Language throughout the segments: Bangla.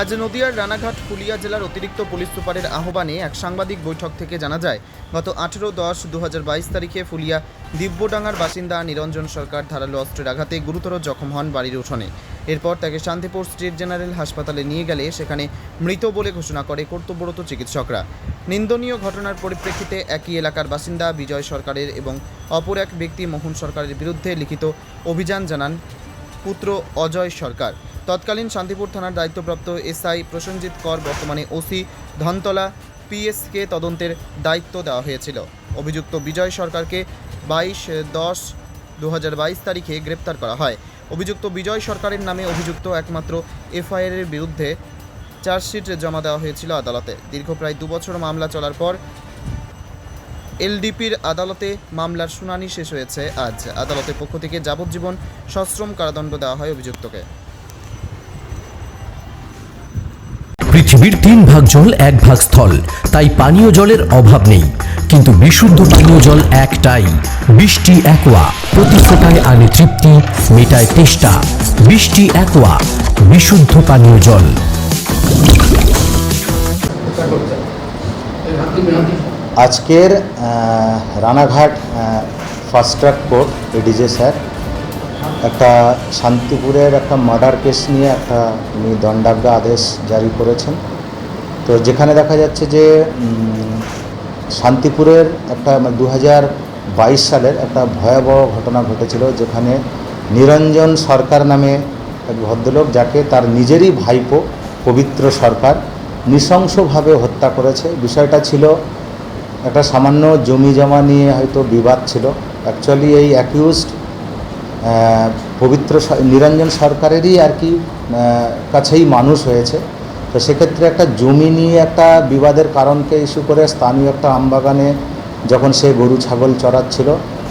আজ নদিয়ার রানাঘাট ফুলিয়া জেলার অতিরিক্ত পুলিশ সুপারের আহ্বানে এক সাংবাদিক বৈঠক থেকে জানা যায়, গত আঠেরো দশ দু তারিখে ফুলিয়া দিব্যডাঙ্গার বাসিন্দা নিরঞ্জন সরকার ধারালো অস্ত্রের আঘাতে গুরুতর জখম হন বাড়ির উঠোনে। এরপর তাকে শান্তিপুর স্টেট জেনারেল হাসপাতালে নিয়ে গেলে সেখানে মৃত বলে ঘোষণা করে কর্তব্যরত চিকিৎসকরা। নিন্দনীয় ঘটনার পরিপ্রেক্ষিতে একই এলাকার বাসিন্দা বিজয় সরকারের এবং অপর এক ব্যক্তি মোহন সরকারের বিরুদ্ধে লিখিত অভিযান জানান পুত্র অজয় সরকার। তৎকালীন শান্তিপুর থানার দায়িত্বপ্রাপ্ত এসআই প্রসেনজিৎ কর বর্তমানে ওসি ধনতলা পিএসকে তদন্তের দায়িত্ব দেওয়া হয়েছিল। অভিযুক্ত বিজয় সরকারকে বাইশ দশ দু তারিখে গ্রেপ্তার করা হয়। অভিযুক্ত বিজয় সরকারের নামে অভিযুক্ত একমাত্র এফআইআরের বিরুদ্ধে চার্জশিট জমা দেওয়া হয়েছিল আদালতে। দীর্ঘ প্রায় দুবছর মামলা চলার পর এলডিপির আদালতে মামলার শুনানি শেষ হয়েছে। আজ আদালতের পক্ষ থেকে যাবজ্জীবন সশ্রম কারাদণ্ড দেওয়া হয় অভিযুক্তকে। পৃথিবীর তিন ভাগ জল এক ভাগ স্থল। তাই পানীয় জলের অভাব নেই। কিন্তু বিশুদ্ধ পানীয় জল একটাই। বৃষ্টি একোয়া প্রতি ফোটায় আনে তৃপ্তি, মেটায় তেষ্টা। বৃষ্টি একোয়া বিশুদ্ধ পানীয় জল। আজকের Ranaghat fast track court ADJ sir. একটা শান্তিপুরের একটা মার্ডার কেস নিয়ে একটা উনি দণ্ডাজ্ঞা আদেশ জারি করেছেন। তো যেখানে দেখা যাচ্ছে যে শান্তিপুরের একটা দু হাজার বাইশ সালের একটা ভয়াবহ ঘটনা ঘটেছিল, যেখানে নিরঞ্জন সরকার নামে এক ভদ্রলোক যাকে তার নিজেরই ভাইপো পবিত্র সরকার নৃশংসভাবে হত্যা করেছে। বিষয়টা ছিল একটা সামান্য জমি জমা নিয়ে হয়তো বিবাদ ছিল। অ্যাকচুয়ালি এই অ্যাকিউজড পবিত্র নিরঞ্জন সরকারেরই আর কি কাছেই মানুষ হয়েছে। তো সেক্ষেত্রে একটা জমি নিয়ে একটা বিবাদের কারণকে ইস্যু করে স্থানীয় একটা আমবাগানে যখন সে গরু, ছাগল চড়াচ্ছিল,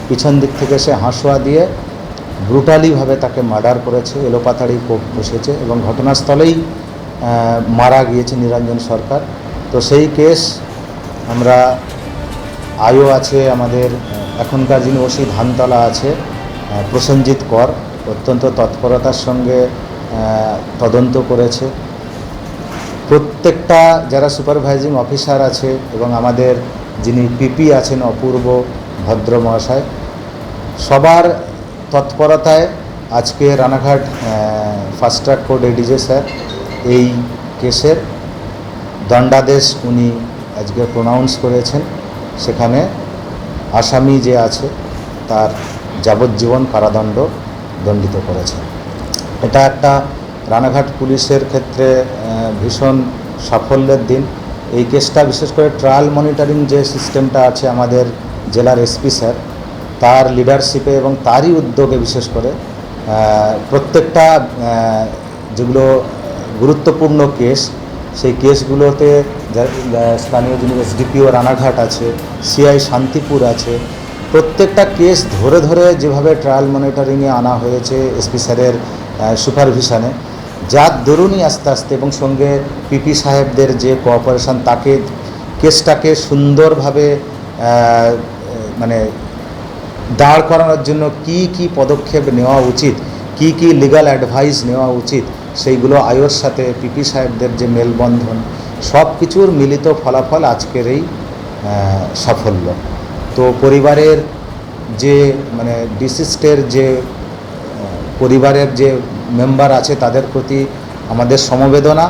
পিছন দিক থেকে সে হাঁসুয়া দিয়ে ব্রুটালিভাবে তাকে মার্ডার করেছে এলোপাতাড়ি কোপ বসেছে এবং ঘটনাস্থলেই মারা গিয়েছে নিরঞ্জন সরকার। তো সেই কেস আমরা আয়ও আছে, আমাদের এখনকার যিনি ওসি ধানতলা আছে প্রসেনজিৎ কর, অত্যন্ত তৎপরতার সঙ্গে তদন্ত করেছে। প্রত্যেকটা যারা সুপারভাইজিং অফিসার আছে এবং আমাদের যিনি পিপি আছেন অপূর্ব ভদ্র মহাশয় সবার তৎপরতায় আজকে Ranaghat fast track court ADJ sir এই কেসের দণ্ডাদেশ উনি আজকে প্রোনাউন্স করেছেন। সেখানে আসামি যে আছে তার যাবজ্জীবন কারাদণ্ড দণ্ডিত করেছেন। এটা একটা রানাঘাট পুলিশের ক্ষেত্রে ভীষণ সাফল্যের দিন। এই কেসটা বিশেষ করে ট্রায়াল মনিটরিং যে সিস্টেমটা আছে আমাদের জেলার এসপি স্যার, তার লিডারশিপে এবং তারই উদ্যোগে বিশেষ করে প্রত্যেকটা যেগুলো গুরুত্বপূর্ণ কেস, সেই কেসগুলোতে স্থানীয় যিনি এসডিপিও রানাঘাট আছে, সিআই শান্তিপুর আছে, প্রত্যেকটা কেস ধরে ধরে যেভাবে ট্রায়াল মনিটরিংয়ে আনা হয়েছে এসপি স্যারের সুপারভিশনে যার দরুনই আস্তে আস্তে এবং সঙ্গে পিপি সাহেবদের যে কোঅপারেশন তাকে কেসটাকে সুন্দরভাবে মানে দাঁড় করানোর জন্য কি কি পদক্ষেপ নেওয়া উচিত, কি কি লিগাল অ্যাডভাইস নেওয়া উচিত, সেইগুলো আয়োর সাথে পিপি সাহেবদের যে মেলবন্ধন, সব কিছুর মিলিত ফলাফল আজকের এই সাফল্য। তো পরিবারের যে মানে ডিসিস্টের যে পরিবারের যে মেম্বার আছে তাদের প্রতি আমাদের সমবেদনা।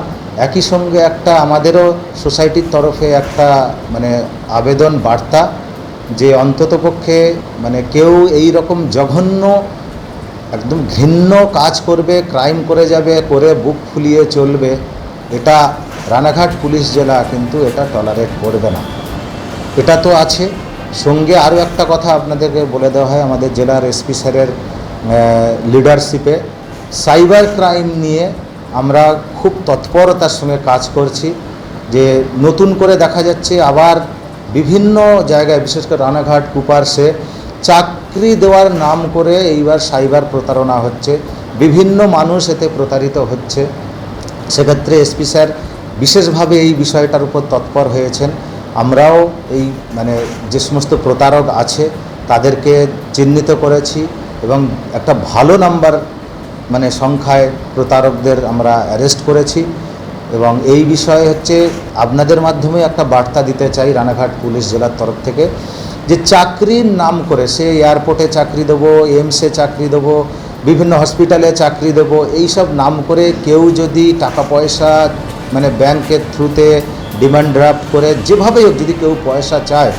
একই সঙ্গে একটা আমাদেরও সোসাইটির তরফে একটা মানে আবেদন বার্তা যে অন্ততপক্ষে মানে কেউ এই রকম জঘন্য, একদম ঘৃণ্য কাজ করবে, ক্রাইম করে যাবে, করে বুক ফুলিয়ে চলবে, এটা রানাঘাট পুলিশ জেলা কিন্তু এটা টলারেট করবে না। এটা তো আছে। সঙ্গে আরও একটা কথা আপনাদেরকে বলে দেওয়া হয় আমাদের জেলার এসপি স্যারের লিডারশিপে সাইবার ক্রাইম নিয়ে আমরা খুব তৎপরতার সঙ্গে কাজ করছি, যে নতুন করে দেখা যাচ্ছে আবার বিভিন্ন জায়গায়, বিশেষ করে রানাঘাট কুপারসে চাকরি দেওয়ার নাম করে এইবার সাইবার প্রতারণা হচ্ছে। বিভিন্ন মানুষ এতে প্রতারিত হচ্ছে। সেক্ষেত্রে এসপি স্যার বিশেষভাবে এই বিষয়টার উপর তৎপর হয়েছেন। আমরাও এই মানে যে সমস্ত প্রতারক আছে, তাদেরকে চিহ্নিত করেছি এবং একটা ভালো নাম্বার মানে সংখ্যায় প্রতারকদের আমরা অ্যারেস্ট করেছি এবং এই বিষয়ে হচ্ছে আপনাদের মাধ্যমে একটা বার্তা দিতে চাই রানাঘাট পুলিশ জেলার তরফ থেকে যে চাকরির নাম করে সে এয়ারপোর্টে চাকরি দেবো এমসে চাকরি দেবো, বিভিন্ন হসপিটালে চাকরি দেবো, এইসব নাম করে কেউ যদি টাকা পয়সা মানে ব্যাংকের থ্রুতে ডিমান্ড ড্রাফট করে যেভাবেই হোক যদি কেউ পয়সা চায়,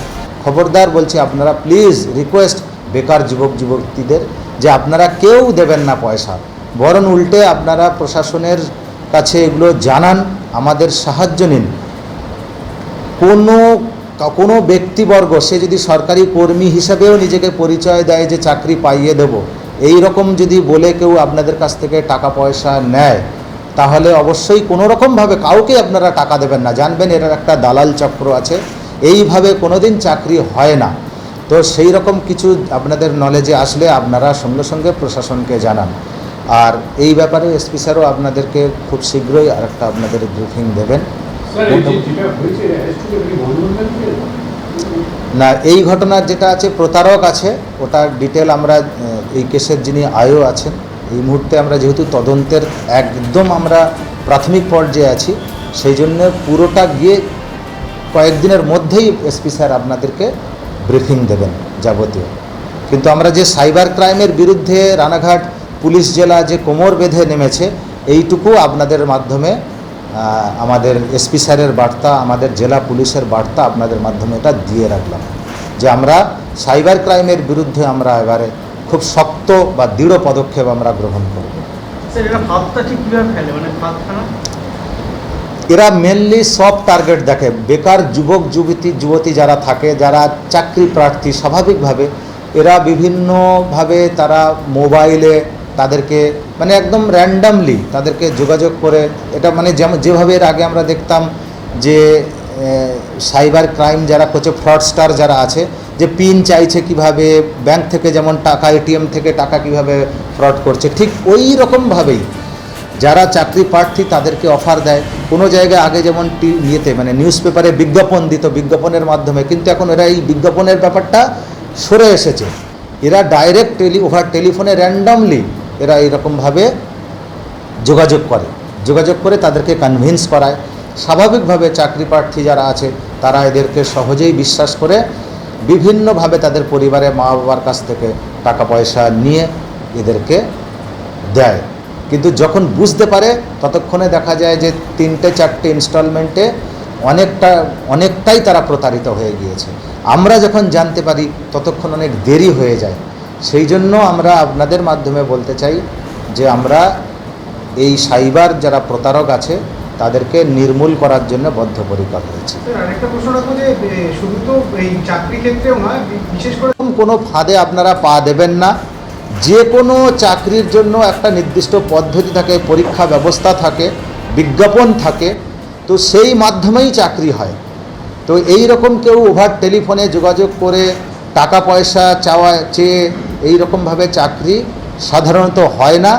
খবরদার বলছি আপনারা প্লিজ রিকোয়েস্ট বেকার যুবক যুবতীদের যে আপনারা কেউ দেবেন না পয়সা। বরং উল্টে আপনারা প্রশাসনের কাছে এগুলো জানান, আমাদের সাহায্য নিন। কোনো কোনো ব্যক্তিবর্গ, সে যদি সরকারি কর্মী হিসাবেও নিজেকে পরিচয় দেয় যে চাকরি পাইয়ে দেব, এই রকম যদি বলে কেউ আপনাদের কাছ থেকে টাকা পয়সা নেয়, তাহলে অবশ্যই কোনো রকমভাবে কাউকে আপনারা টাকা দেবেন না। জানবেন এর একটা দালাল চক্র আছে, এইভাবে কোনোদিন চাকরি হয় না। তো সেই রকম কিছু আপনাদের নলেজে আসলে আপনারা সঙ্গে সঙ্গে প্রশাসনকে জানান। আর এই ব্যাপারে এসপি স্যারও আপনাদেরকে খুব শীঘ্রই আরেকটা আপনাদের ব্রিফিং দেবেন। না এই ঘটনার যেটা আছে প্রতারক আছে ওটার ডিটেল আমরা এই কেসের যিনি আয়ও আছেন এই মুহূর্তে আমরা যেহেতু তদন্তের একদম আমরা প্রাথমিক পর্যায়ে আছি সেই জন্য পুরোটা গিয়ে কয়েকদিনের মধ্যেই এসপি স্যার আপনাদেরকে ব্রিফিং দেবেন যাবতীয়। কিন্তু আমরা যে সাইবার ক্রাইমের বিরুদ্ধে রানাঘাট পুলিশ জেলা যে কোমর বেঁধে নেমেছে এইটুকু আপনাদের মাধ্যমে আমাদের এসপি স্যারের বার্তা আমাদের জেলা পুলিশের বার্তা আপনাদের মাধ্যমে এটা দিয়ে রাখলাম। যে আমরা সাইবার ক্রাইমের বিরুদ্ধে আমরা এবারে খুব শক্ত বা দৃঢ় পদক্ষেপ আমরা গ্রহণ করব। এরা ফেলে? মানে এরা মেনলি সব টার্গেট দেখে। বেকার যুবক যুবতী যুবতী যারা থাকে যারা চাকরি প্রার্থী স্বাভাবিকভাবে এরা বিভিন্নভাবে তারা মোবাইলে তাদেরকে মানে একদম র্যান্ডামলি তাদেরকে যোগাযোগ করে এটা মানে যেমন যেভাবে এর আগে আমরা দেখতাম যে সাইবার ক্রাইম যারা করছে ফ্রডস্টার যারা আছে, যে পিন চাইছে কীভাবে ব্যাংক থেকে যেমন টাকা এটিএম থেকে টাকা কীভাবে ফ্রড করছে, ঠিক ওই রকমভাবেই যারা চাকরি প্রার্থী তাদেরকে অফার দেয়। কোনো জায়গায় আগে যেমন টি, ইয়েতে মানে নিউজ পেপারে বিজ্ঞাপন দিত, বিজ্ঞাপনের মাধ্যমে, কিন্তু এখন এরা এই বিজ্ঞাপনের ব্যাপারটা সরে এসেছে। এরা ডাইরেক্ট টেলি ওভার টেলিফোনে র্যান্ডামলি এরা এইরকমভাবে যোগাযোগ করে। যোগাযোগ করে তাদেরকে কনভিন্স করায়। স্বাভাবিকভাবে চাকরি প্রার্থী যারা আছে, তারা এদেরকে সহজেই বিশ্বাস করে বিভিন্নভাবে তাদের পরিবারের মা বাবার কাছ থেকে টাকা পয়সা নিয়ে এদেরকে দেয়। কিন্তু যখন বুঝতে পারে, ততক্ষণে দেখা যায় যে তিনটে, চারটে ইনস্টলমেন্টে অনেকটা, অনেকটাই তারা প্রতারিত হয়ে গিয়েছে। আমরা যখন জানতে পারি, ততক্ষণ অনেক দেরি হয়ে যায়। সেই জন্য আমরা আপনাদের মাধ্যমে বলতে চাই যে আমরা এই সাইবার যারা প্রতারক আছে তাদেরকে নির্মূল করার জন্য বদ্ধপরিকর হয়েছে। কোনো ফাঁদে আপনারা পা দেবেন না। যে কোনো চাকরির জন্য একটা নির্দিষ্ট পদ্ধতি থাকে পরীক্ষা ব্যবস্থা থাকে বিজ্ঞাপন থাকে তো সেই মাধ্যমেই চাকরি হয়। তো এই রকম কেউ ওভার টেলিফোনে যোগাযোগ করে টাকা পয়সা চাওয়া চেয়ে এই রকমভাবে চাকরি সাধারণত হয় না।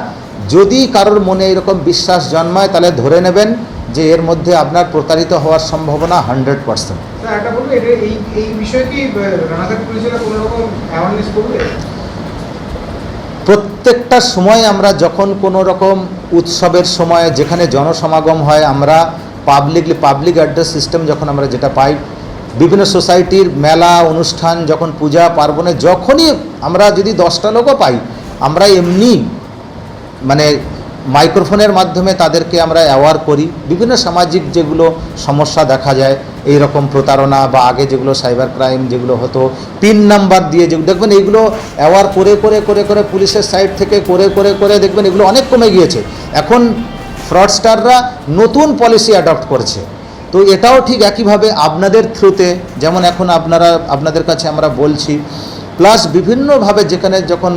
যদি কারোর মনে এরকম বিশ্বাস জন্মায় তাহলে ধরে নেবেন যে এর মধ্যে আপনার প্রতারিত হওয়ার সম্ভাবনা হান্ড্রেড পার্সেন্ট। প্রত্যেকটা সময় আমরা যখন কোনো রকম উৎসবের সময় যেখানে জনসমাগম হয় আমরা পাবলিকলি পাবলিক অ্যাড্রেস সিস্টেম যখন আমরা যেটা পাই বিভিন্ন সোসাইটির মেলা, অনুষ্ঠান, যখন পূজা, পার্বণে, যখনই আমরা যদি দশটা লোকও পাই, আমরা এমনি মানে মাইক্রোফোনের মাধ্যমে তাদেরকে আমরা অ্যাওয়ার করি। বিভিন্ন সামাজিক যেগুলো সমস্যা দেখা যায় এই রকম প্রতারণা বা আগে যেগুলো সাইবার ক্রাইম যেগুলো হতো পিন নাম্বার দিয়ে যেগুলো, দেখবেন এইগুলো অ্যাওয়ার করে করে করে করে পুলিশের সাইড থেকে করে করে করে দেখবেন এগুলো অনেক কমে গিয়েছে। এখন ফ্রডস্টাররা নতুন পলিসি অ্যাডপ্ট করছে। তো এটাও ঠিক একইভাবে আপনাদের থ্রুতে যেমন এখন আপনারা, আপনাদের কাছে আমরা বলছি। প্লাস বিভিন্নভাবে যেখানে যখন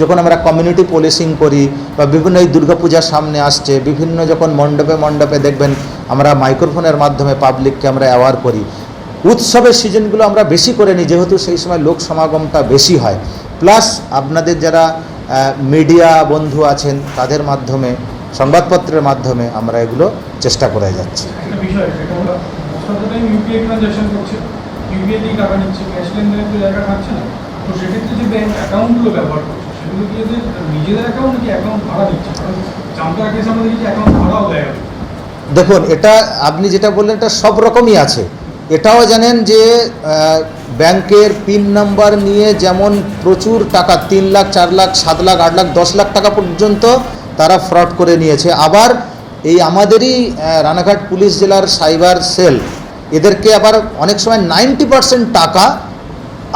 যখন আমরা কমিউনিটি পুলিশিং করি বা বিভিন্ন এই দুর্গাপূজার সামনে আসছে, বিভিন্ন যখন মণ্ডপে মণ্ডপে দেখবেন আমরা মাইক্রোফোনের মাধ্যমে পাবলিককে আমরা অ্যাওয়ার করি। উৎসবের সিজনগুলো আমরা বেশি করে নিই, যেহেতু সেই সময় লোক সমাগমটা বেশি হয়। প্লাস আপনাদের যারা মিডিয়া বন্ধু আছেন, তাদের মাধ্যমে সংবাদপত্রের মাধ্যমে আমরা এগুলো চেষ্টা করে যাচ্ছি। দেখুন এটা আপনি যেটা বললেন এটা সব রকমই আছে। এটাও জানেন যে ব্যাংকের পিন নাম্বার নিয়ে যেমন প্রচুর টাকা তিন লাখ চার লাখ সাত লাখ আট লাখ দশ লাখ টাকা পর্যন্ত তারা ফ্রড করে নিয়েছে। আবার এই আমাদেরই রানাঘাট পুলিশ জেলার সাইবার সেল, এদেরকে আবার অনেক সময় নাইনটি পার্সেন্ট টাকা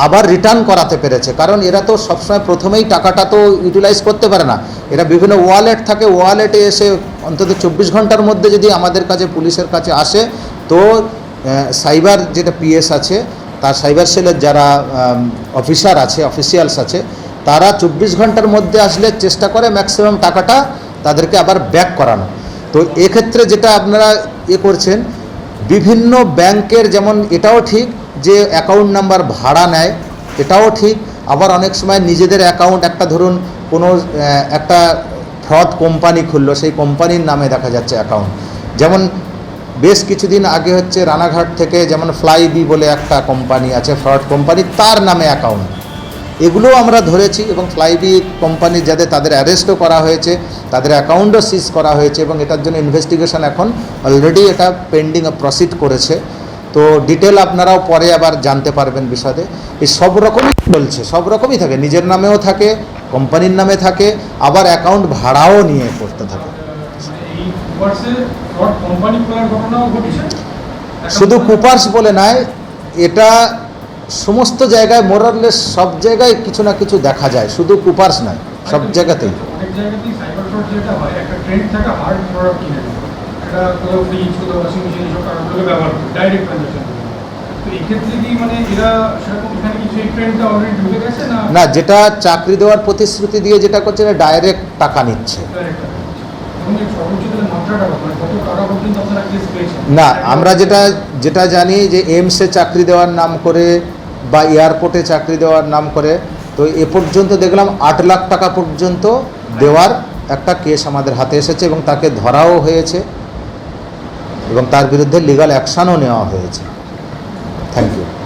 আবার রিটার্ন করাতে পেরেছে। কারণ এরা তো সবসময় প্রথমেই টাকাটা তো ইউটিলাইজ করতে পারে না। এরা বিভিন্ন ওয়ালেট থাকে, ওয়ালেটে এসে অন্তত চব্বিশ ঘণ্টার মধ্যে যদি আমাদের কাছে পুলিশের কাছে আসে, তো সাইবার যেটা পিএস আছে, তার সাইবার সেলের যারা অফিসার আছে, অফিসিয়ালস আছে তারা চব্বিশ ঘণ্টার মধ্যে আসলে চেষ্টা করে ম্যাক্সিমাম টাকাটা তাদেরকে আবার ব্যাক করানো। তো এক্ষেত্রে যেটা আপনারা এ করছেন, বিভিন্ন ব্যাংকের যেমন এটাও ঠিক যে অ্যাকাউন্ট নাম্বার ভাড়া নেয়, এটাও ঠিক। আবার অনেক সময় নিজেদের অ্যাকাউন্ট একটা ধরুন কোনো একটা ফ্রড কোম্পানি খুললো, সেই কোম্পানির নামে দেখা যাচ্ছে অ্যাকাউন্ট যেমন বেশ কিছুদিন আগে হচ্ছে রানাঘাট থেকে যেমন ফ্লাইবি বলে একটা কোম্পানি আছে ফ্রড কোম্পানি তার নামে অ্যাকাউন্ট এগুলোও আমরা ধরেছি এবং ফ্লাইবি কোম্পানি যাদের তাদের অ্যারেস্টও করা হয়েছে তাদের অ্যাকাউন্টও সিজ করা হয়েছে এবং এটার জন্য ইনভেস্টিগেশন এখন অলরেডি এটা পেন্ডিং প্রসিড করেছে। তো ডিটেল আপনারাও পরে আবার জানতে পারবেন বিষয়ে এই সব রকমই চলছে সব রকমই থাকে। নিজের নামেও থাকে কোম্পানির নামে থাকে আবার অ্যাকাউন্ট ভাড়াও নিয়ে করতে থাকে। শুধু কুপার্স বলে নয় এটা সমস্ত জায়গায় মোরারলেস সব জায়গায় কিছু না কিছু দেখা যায়। শুধু কুপার্স নয় সব জায়গাতেই। মানে না? যেটা চাকরি দেওয়ার প্রতিশ্রুতি দিয়ে যেটা করছে ডাইরেক্ট টাকা নিচ্ছে? মানে না আমরা যেটা যেটা জানি যে এমসে চাকরি দেওয়ার নাম করে বা এয়ারপোর্টে চাকরি দেওয়ার নাম করে। তো এ পর্যন্ত দেখলাম আট লাখ টাকা পর্যন্ত দেওয়ার একটা কেস আমাদের হাতে এসেছে এবং তাকে ধরাও হয়েছে এবং তার বিরুদ্ধে লিগাল অ্যাকশানও নেওয়া হয়েছে। থ্যাংক ইউ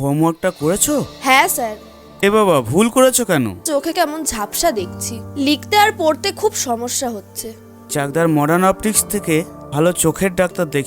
হোমওয়ার্কটা করেছ? হ্যাঁ স্যার। এ বাবা ভুল করেছ কেন? চোখে কেমন ঝাপসা দেখছি। লিখতে আর পড়তে খুব সমস্যা হচ্ছে। চাকদার মডার্ন অপটিক্স থেকে ভালো চোখের ডাক্তার দেখিয়ে